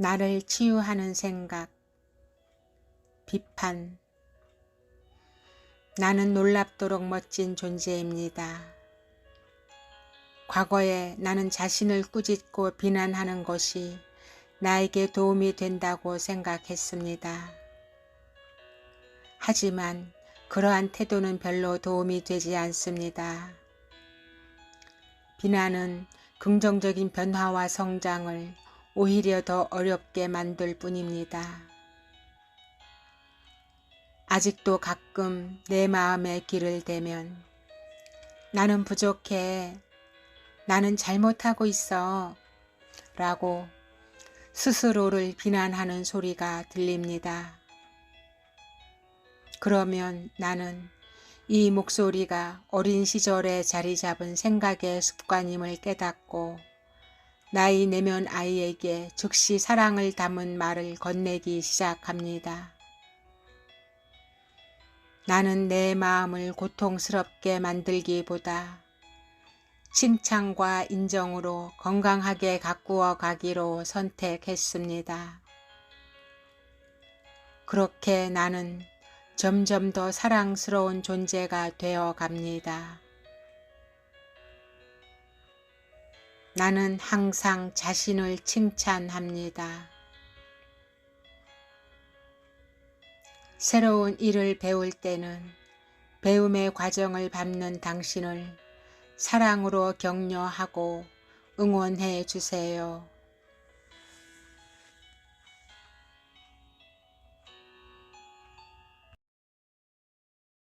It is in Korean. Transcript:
나를 치유하는 생각, 비판. 나는 놀랍도록 멋진 존재입니다. 과거에 나는 자신을 꾸짖고 비난하는 것이 나에게 도움이 된다고 생각했습니다. 하지만 그러한 태도는 별로 도움이 되지 않습니다. 비난은 긍정적인 변화와 성장을 오히려 더 어렵게 만들 뿐입니다. 아직도 가끔 내 마음에 귀를 대면 나는 부족해. 나는 잘못하고 있어. 라고 스스로를 비난하는 소리가 들립니다. 그러면 나는 이 목소리가 어린 시절에 자리 잡은 생각의 습관임을 깨닫고 나이 내면 아이에게 즉시 사랑을 담은 말을 건네기 시작합니다. 나는 내 마음을 고통스럽게 만들기보다 칭찬과 인정으로 건강하게 가꾸어 가기로 선택했습니다. 그렇게 나는 점점 더 사랑스러운 존재가 되어 갑니다. 나는 항상 자신을 칭찬합니다. 새로운 일을 배울 때는 배움의 과정을 밟는 당신을 사랑으로 격려하고 응원해 주세요.